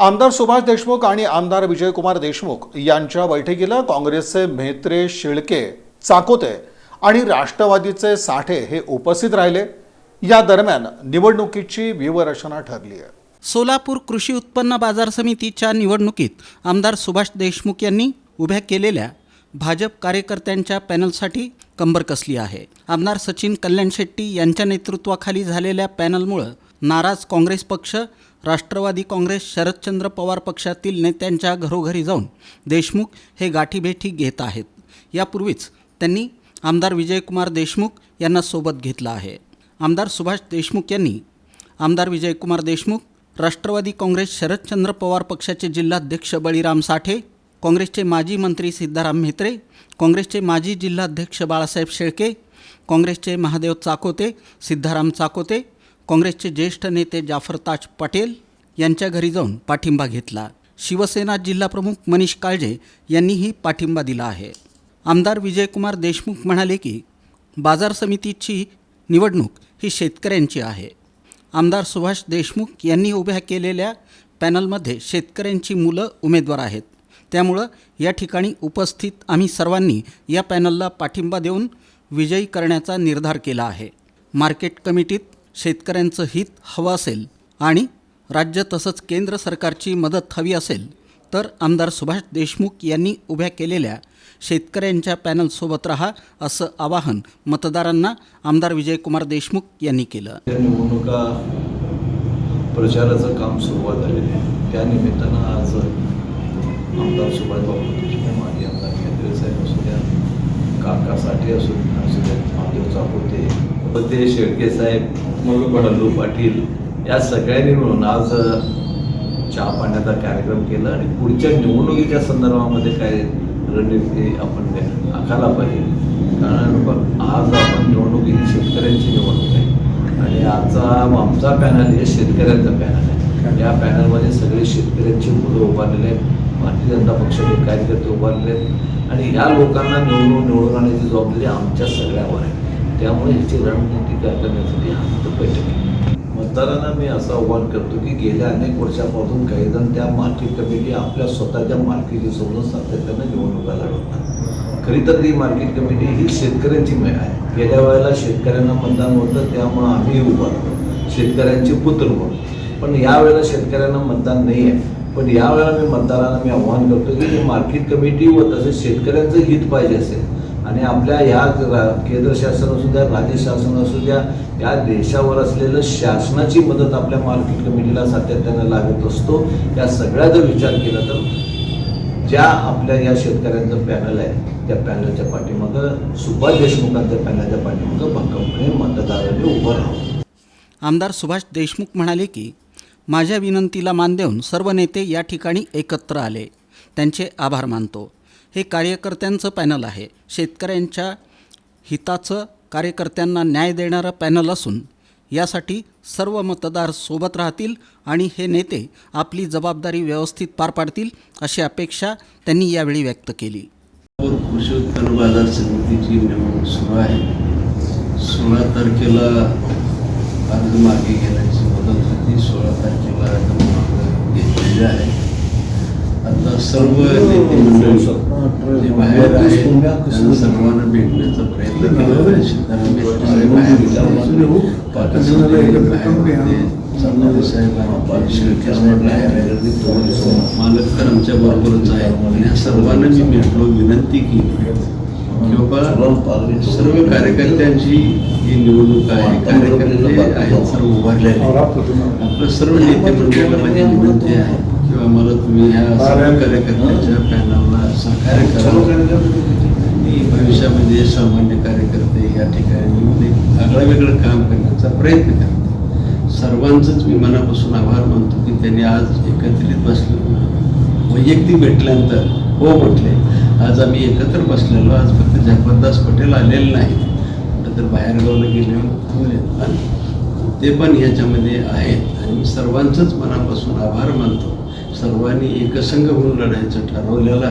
आमदार सुभाष देशमुख आणि आमदार विजयकुमार देशमुख यांच्या बैठकीला काँग्रेसचे म्हेत्रे शिळके चाकोते आणि राष्ट्रवादीचे साठे हे उपस्थित राहिले. या दरम्यान निवडणुकीची व्यूहरचना ठरली आहे. सोलापूर कृषी उत्पन्न बाजार समितीच्या निवडणुकीत आमदार सुभाष देशमुख यांनी उभ्या केलेल्या भाजप कार्यकर्त्यांच्या पॅनलसाठी कंबर कसली आहे. आमदार सचिन कल्याण शेट्टी यांच्या नेतृत्वाखाली झालेल्या पॅनलमुळं नाराज काँग्रेस पक्ष राष्ट्रवादी काँग्रेस शरदचंद्र पवार पक्षातील नेत्यांच्या घरोघरी जाऊन देशमुख हे गाठीभेटी घेत आहेत. यापूर्वीच त्यांनी आमदार विजयकुमार देशमुख यांना सोबत घेतलं आहे. आमदार सुभाष देशमुख यांनी आमदार विजयकुमार देशमुख राष्ट्रवादी काँग्रेस शरदचंद्र पवार पक्षाचे जिल्हाध्यक्ष बळीराम साठे काँग्रेसचे माजी मंत्री सिद्धाराम म्हेत्रे काँग्रेसचे माजी जिल्हाध्यक्ष बाळासाहेब शेळके काँग्रेसचे महादेव चाकोते सिद्धाराम चाकोते काँग्रेसचे ज्येष्ठ नेते जाफर ताज पटेल यांच्या घरी जाऊन पाठिंबा घेतला. शिवसेना जिल्हाप्रमुख मनीष काळजे यांनीही पाठिंबा दिला आहे. आमदार विजयकुमार देशमुख म्हणाले की बाजार समितीची निवडणूक ही शेतकऱ्यांची आहे. आमदार सुभाष देशमुख यांनी उभ्या केलेल्या पॅनलमध्ये शेतकऱ्यांची मुलं उमेदवार आहेत. त्यामुळं या ठिकाणी उपस्थित आम्ही सर्वांनी या पॅनलला पाठिंबा देऊन विजयी करण्याचा निर्धार केला आहे. मार्केट कमिटीत शेतकऱ्यांचं हित हवं असेल आणि राज्य तसंच केंद्र सरकारची मदत हवी असेल तर आमदार सुभाष देशमुख यांनी उभ्या केलेल्या शेतकऱ्यांच्या पॅनलसोबत राहा असं आवाहन मतदारांना आमदार विजयकुमार देशमुख यांनी केलं. निवडणुका प्रचाराचं काम सुरुवात झालेलं आहे. त्यानिमित्तानं आज आमदार सुभाषबाबू देशमुख माजी आमदार केंद्रे साहेब असू द्या काकासाठी असू असू द्या महादेव चापोते शेळके साहेब मल्लू पाटील या सगळ्यांनी मिळून आज चहा पाण्याचा कार्यक्रम केला आणि पुढच्या निवडणुकीच्या संदर्भामध्ये काय रणनीती आपण आखायला पाहिजे. कारण बघ, आज आपण निवडणूक शेतकऱ्यांची निवडणूक आहे आणि आजचा आमचा पॅनल हे शेतकऱ्यांचा पॅनल आहे. या पॅनलमध्ये सगळे शेतकऱ्यांची मुलं उभारलेले आहेत. भारतीय जनता पक्षाचे कार्यकर्ते उभारलेले आहेत. आणि या लोकांना निवडून निवडून आणण्याची जबाबदारी आमच्या सगळ्यावर आहे. त्यामुळे ह्याची रणनीती काय करण्यासाठी हा आमचं बैठक आहे मतदारांना मी असं आव्हान करतो की गेल्या अनेक वर्षापासून काही जण त्या मार्केट कमिटी आपल्या स्वतःच्या मार्केटी सोडून सातत्यानं निवडणुका लढवतात खरी तर ती मार्केट कमिटी ही शेतकऱ्यांची मेळ आहे. गेल्या वेळेला शेतकऱ्यांना मतदान होतं त्यामुळं आम्ही उभारतो शेतकऱ्यांचे पुत्र म्हणून. पण यावेळेला शेतकऱ्यांना मतदान नाही आहे. पण यावेळेला मी मतदारांना मी आव्हान करतो की मार्केट कमिटी व तसेच शेतकऱ्यांचं हित पाहिजे असेल आणि आपल्या ह्या केंद्र शासन असू द्या राज्य शासन असू द्या या देशावर असलेलं शासनाची मदत आपल्या मार्केट कमिटीला सातत्यानं लागत असतो या सगळ्या जर विचार केला तर ज्या आपल्या या शेतकऱ्यांचं पॅनल आहे त्या पॅनलच्या पाठीमागं सुभाष देशमुखांच्या पॅनलच्या पाठीमागं भक्कमपणे मतदारांनी उभं राहावं. आमदार सुभाष देशमुख म्हणाले की माझ्या विनंतीला मान देऊन सर्व नेते या ठिकाणी एकत्र आले. त्यांचे आभार मानतो. हे कार्यकर्त्यांचं पॅनल आहे. शेतकऱ्यांच्या हिताचं कार्यकर्त्यांना न्याय देणारं पॅनल असून यासाठी सर्व मतदार सोबत राहतील आणि हे नेते आपली जबाबदारी व्यवस्थित पार पाडतील अशी अपेक्षा त्यांनी यावेळी व्यक्त केली. कृषी उत्पन्न बाजार समितीची निवडणूक सुरू आहे. सोळा तारखेला अर्ज मागे घेण्याची मदत होती. सोळा तारखेला अर्ज मागे घेतलेली आहे. आता सर्व नेते मंडळी बाहेर सर्वांना भेटण्याचा प्रयत्न केला आहे सिद्धाराम बाहेर होते. पाटील साहेब बाहेर होते. आमच्या बरोबरच आहे आणि या सर्वांना मी भेटलो विनंती केली की बाबा सर्व कार्यकर्त्यांची ही निवडणूक आहे कार्यकर्ते आहेत सर्व उभारलेले आपलं सर्व नेते मंडळाला माझी विनंती आहे किंवा मला तुम्ही ह्या सर्व कार्यकर्त्यांच्या पॅनलला सहकार्य करावं भविष्यामध्ये सामान्य कार्यकर्ते या ठिकाणी आगळं वेगळं काम करण्याचा प्रयत्न करते. सर्वांचंच मी मनापासून आभार मानतो की त्यांनी आज एकत्रित बसलो वैयक्तिक भेटल्यानंतर हो म्हटले आज आम्ही एकत्र बसलेलो आज फक्त जगपतदास पटेल आलेले नाही तर बाहेरगावला गेले थांबले पण ते पण ह्याच्यामध्ये आहेत. आणि मी सर्वांचंच मनापासून आभार मानतो. सर्वांनी एकसंघ होऊन लढायचं ठरवलेलं